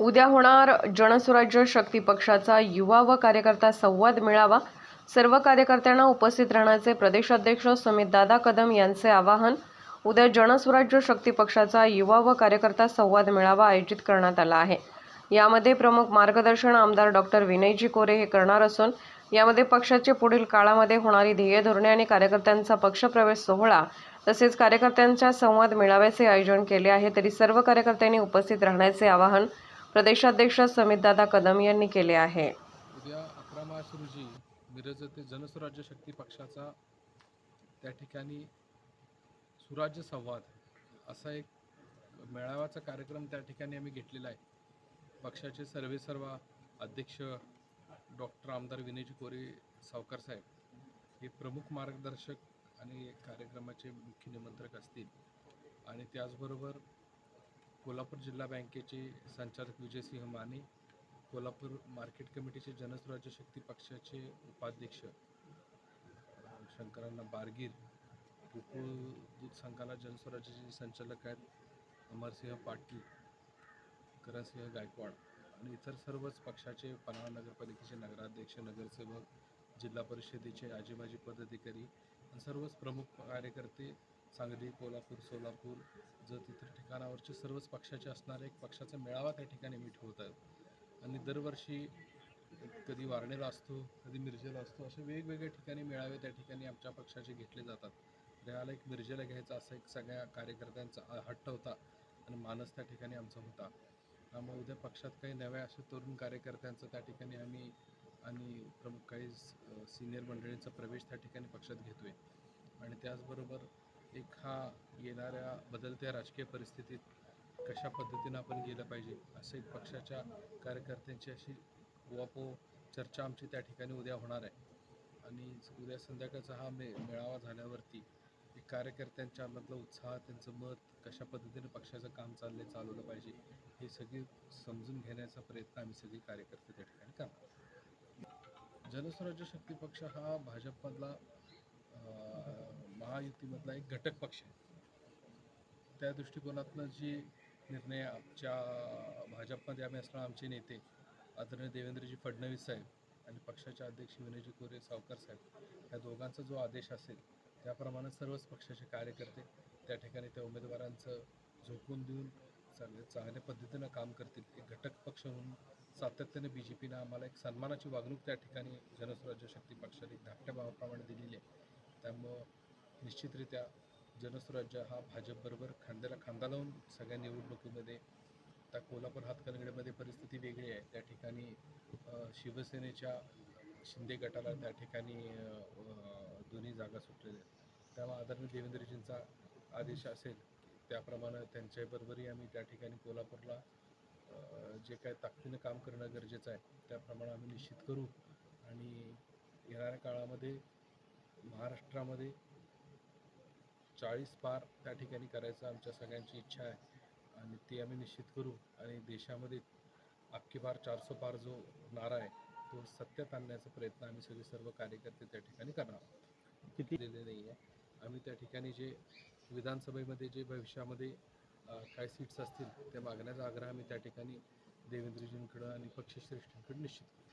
उद्या होणार जनसुराज्य शक्ती पक्षाचा युवा व कार्यकर्ता संवाद मेळावा. सर्व कार्यकर्त्यांना उपस्थित राहण्याचे प्रदेशाध्यक्ष सुमितदादा कदम यांचे आवाहन. उद्या जनसुराज्य शक्ती पक्षाचा युवा व कार्यकर्ता संवाद मेळावा आयोजित करण्यात आला आहे. यामध्ये प्रमुख मार्गदर्शन आमदार डॉक्टर विनयजी कोरे हे करणार असून यामध्ये पक्षाचे पुढील काळामध्ये होणारी ध्येय धोरणे आणि कार्यकर्त्यांचा पक्षप्रवेश सोहळा तसेच कार्यकर्त्यांच्या संवाद मेळाव्याचे आयोजन केले आहे तरी सर्व कार्यकर्त्यांनी उपस्थित राहण्याचे आवाहन प्रदेशाध्यक्ष समितदादा कदम यांनी केले आहे. उद्या अकरा मार्च रोजी मिरज येथे जनसुराज्य शक्ती पक्षाचा त्या ठिकाणी सुराज्य संवाद असा एक मेळाव्याचा कार्यक्रम त्या ठिकाणी आम्ही घेतलेला आहे. पक्षाचे सर्वेसर्वा अध्यक्ष डॉक्टर आमदार विनयजी कोरे सावकर साहेब हे प्रमुख मार्गदर्शक आणि कार्यक्रमाचे मुख्य निमंत्रक असतील. आणि त्याचबरोबर कोल्हापूर जिल्हा बँकेचे संचालक विजयसिंह माने कोल्हापूर मार्केट कमिटीचे जनस्वराज्य शक्ती पक्षाचे उपाध्यक्ष शंकरांना बारगीर गोकुळ दूध संघाला जनस्वराज्याचे संचालक आहेत अमरसिंह पाटील करणसिंह गायकवाड आणि इतर सर्वच पक्षाचे पन्हाळा नगरपालिकेचे नगराध्यक्ष नगरसेवक जिल्हा परिषदेचे आजीमाजी पदाधिकारी आणि सर्वच प्रमुख कार्यकर्ते सांगली कोल्हापूर सोलापूर जत इतर ठिकाणावरचे सर्वच पक्षाचे असणारे एक पक्षाचा मेळावा त्या ठिकाणी मी ठेवत आहे. आणि दरवर्षी कधी वारणेला असतो कधी मिरजेला असतो असे वेगवेगळ्या ठिकाणी मेळावे त्या ठिकाणी आमच्या पक्षाचे घेतले जातात. त्याला एक मिरजेला घ्यायचा असा एक सगळ्या कार्यकर्त्यांचा हट्ट होता आणि मानस त्या ठिकाणी आमचा होता. त्यामुळे उद्या पक्षात काही नव्या असे तरुण कार्यकर्त्यांचं त्या ठिकाणी आम्ही आणि प्रमुख काही सिनियर मंडळींचा प्रवेश त्या ठिकाणी पक्षात घेतोय. आणि त्याचबरोबर एक हा येणाऱ्या बदलत्या राजकीय परिस्थितीत कशा पद्धतीनं आपण गेलं पाहिजे असं एक पक्षाच्या कार्यकर्त्यांची अशी वापो चर्चा आमची त्या ठिकाणी उद्या होणार आहे. आणि उद्या संध्याकाळचा हा मे मेळावा झाल्यावरती एक कार्यकर्त्यांच्या मधला उत्साह त्यांचं मत कशा पद्धतीने पक्षाचं काम चाललं चालवलं पाहिजे हे सगळे समजून घेण्याचा प्रयत्न आम्ही सगळे कार्यकर्ते त्या ठिकाणी करतो जनस्वराज्य शक्ती पक्ष हा भाजपमधला महायुतीमधला एक घटक पक्ष आहे. त्या दृष्टिकोनातनं जी निर्णय आमच्या भाजपमध्ये आम्ही असणार आमचे नेते आदरणीय देवेंद्रजी फडणवीस साहेब आणि पक्षाचे अध्यक्ष विनयजी कोरे सावकार साहेब या दोघांचा जो आदेश असेल त्याप्रमाणे सर्वच पक्षाचे कार्यकर्ते त्या ठिकाणी त्या उमेदवारांचं झोकून देऊन चांगले चांगल्या पद्धतीनं काम करतील. एक घटक पक्ष म्हणून सातत्याने बी जे पीनं आम्हाला एक सन्मानाची वागणूक त्या ठिकाणी जनस्वराज्य शक्ती पक्षाने धाकट्या भावाप्रमाणे दिलेली आहे. त्यामुळं निश्चितरित्या जनस्वराज्य हा भाजपबरोबर खांद्याला खांदा लावून सगळ्या निवडणुकीमध्ये आता कोल्हापूर हातकणंगलेमध्ये परिस्थिती वेगळी आहे. त्या ठिकाणी शिवसेनेच्या शिंदे गटाला त्या ठिकाणी दोन्ही जागा सुटलेल्या आहेत. त्यामुळे आदरणीय देवेंद्रजींचा आदेश असेल त्याप्रमाणे त्यांच्याबरोबरही आम्ही त्या ठिकाणी कोल्हापूरला जे काय ताकदीनं काम करणं गरजेचं आहे त्याप्रमाणे आम्ही निश्चित करू. आणि येणाऱ्या काळामध्ये महाराष्ट्रामध्ये चाळीस पार त्या ठिकाणी करायचं आमच्या सगळ्यांची इच्छा आहे. आणि ती आम्ही निश्चित करू. आणि देशामध्ये अख्खी पार चारसो पार जो नारा आहे तो सत्यात आणण्याचा प्रयत्न आम्ही सगळे सर्व कार्यकर्ते त्या ठिकाणी करणार आहोत. किती? दिलेले नाही आहे. आम्ही त्या ठिकाणी जे विधानसभेमध्ये जे भविष्यामध्ये काय सीट्स असतील त्या मागण्याचा आग्रह आम्ही त्या ठिकाणी देवेंद्रजींकडं आणि पक्षश्रेष्ठींकडे निश्चित करू.